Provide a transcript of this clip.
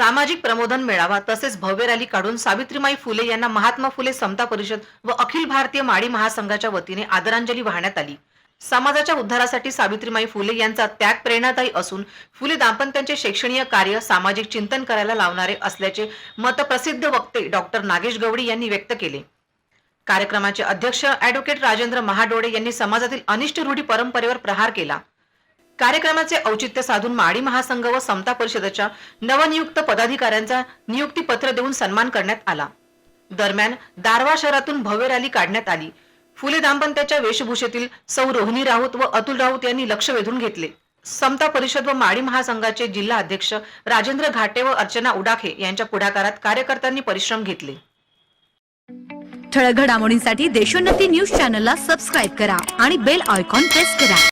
सामाजिक प्रमोदन मेळावा तसेच भव्य रॅली काढून सावित्रीमाई फुले यांना महात्मा फुले समता परिषद व अखिल भारतीय माळी महासंघाच्या वतीने आदरांजली वाहण्यात आली. समाजाच्या उद्धारासाठी सावित्रीमाई फुले यांचा त्याग प्रेरणादायी असून फुले दाम्पत्यांचे शैक्षणीय कार्य सामाजिक चिंतन करायला लावणारे असल्याचे मत प्रसिद्ध वक्ते डॉक्टर नागेश गवडी यांनी व्यक्त केले. कार्यक्रमाचे अध्यक्ष ऍडव्होकेट राजेंद्र महाडोळे यांनी समाजातील अनिष्ट रूढी परंपरेवर प्रहार केला. कार्यक्रमाचे औचित्य साधून माडी महासंघ व समता परिषदेच्या नवनियुक्त पदाधिकाऱ्यांचा नियुक्ती पत्र देऊन सन्मान करण्यात आला. दरम्यान दारवा शहरातून भव्य रॅली काढण्यात आली. फुले दाम्पत्याच्या वेशभूषेतील सौ रोहिणी राऊत व अतुल राऊत यांनी लक्ष वेधून घेतले. समता परिषद व माडी महासंघाचे जिल्हा अध्यक्ष राजेंद्र घाटे व अर्चना उडाखे यांच्या पुढाकारात कार्यकर्त्यांनी परिश्रम घेतले. ठळक घडामोडींसाठी देशोन्नती न्यूज चॅनलला सबस्क्राईब करा आणि बेल आयकॉन प्रेस करा.